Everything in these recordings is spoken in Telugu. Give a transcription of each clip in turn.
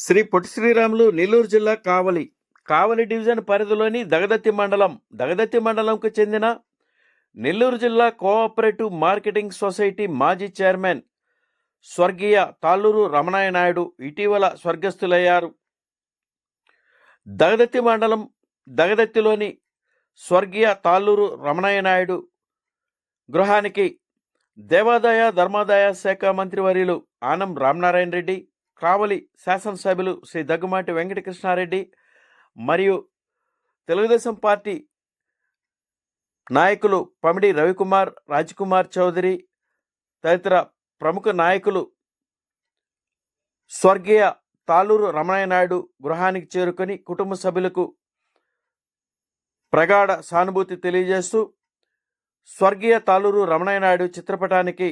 శ్రీ పొట్టి శ్రీరాములు నెల్లూరు జిల్లా కావలి కావలి డివిజన్ పరిధిలోని దగదత్తి మండలం దగదత్తి మండలంకు చెందిన నెల్లూరు జిల్లా కోఆపరేటివ్ మార్కెటింగ్ సొసైటీ మాజీ చైర్మన్ స్వర్గీయ తాళ్ళూరు రమణాయ నాయుడు ఇటీవల స్వర్గస్థులయ్యారు. దగదత్తి మండలం దగదత్తిలోని స్వర్గీయ తాళ్ళూరు రమణాయ నాయుడు గృహానికి దేవాదాయ ధర్మాదాయ శాఖ మంత్రివర్యులు ఆనం రామనారాయణ రెడ్డి కావలి శాసనసభ్యులు శ్రీ దగ్గుమాటి వెంకటకృష్ణారెడ్డి మరియు తెలుగుదేశం పార్టీ నాయకులు పమిడి రవికుమార్ రాజ్కుమార్ చౌదరి తదితర ప్రముఖ నాయకులు స్వర్గీయ తాళూరు రమణయ్య నాయుడు గృహానికి చేరుకొని కుటుంబ సభ్యులకు ప్రగాఢ సానుభూతి తెలియజేస్తూ స్వర్గీయ తాలూరు రమణయ్య నాయుడు చిత్రపటానికి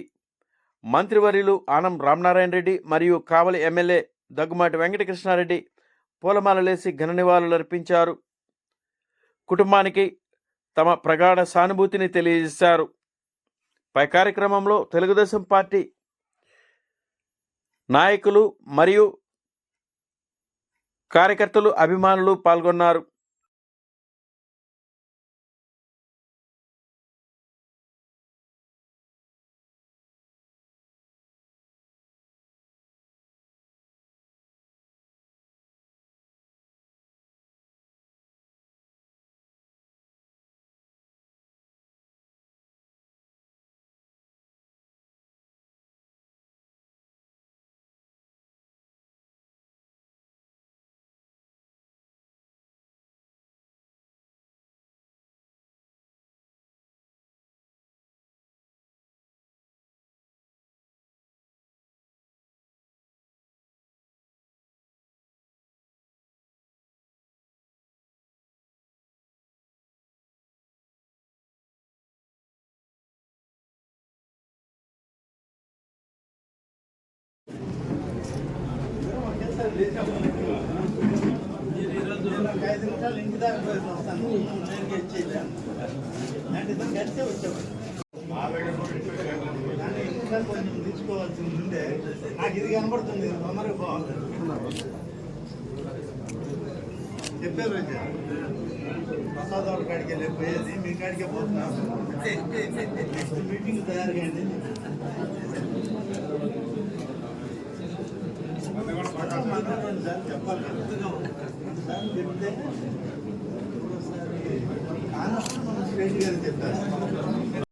మంత్రివర్యులు ఆనం రామనారాయణ రెడ్డి మరియు కావలి ఎమ్మెల్యే దగ్గుమాటి వెంకటకృష్ణారెడ్డి పూలమాలలేసి ఘన నివాళులర్పించారు కుటుంబానికి తమ ప్రగాఢ సానుభూతిని తెలియజేశారు. పై కార్యక్రమంలో తెలుగుదేశం పార్టీ నాయకులు మరియు కార్యకర్తలు అభిమానులు పాల్గొన్నారు. ఒక ఐదు నిమిషాలు ఇంటి దాకా పోయి వస్తాను నేను అంటే వచ్చేవాడు కానీ ఇంకా కొంచెం తీసుకోవాల్సి ఉంటే నాకు ఇది కనబడుతుంది తొందరగా పోవాలి చెప్పారు ప్రసాద్ కాడికి వెళ్ళి పోయేది మీ కాడికే పోతున్నాం నెక్స్ట్ మీటింగ్ తయారు కానీ ఒకసారి చెప్పాలి ఒకసారి చెప్తే కానప్పుడు మనం స్ట్రేట్ గారు చెప్తారు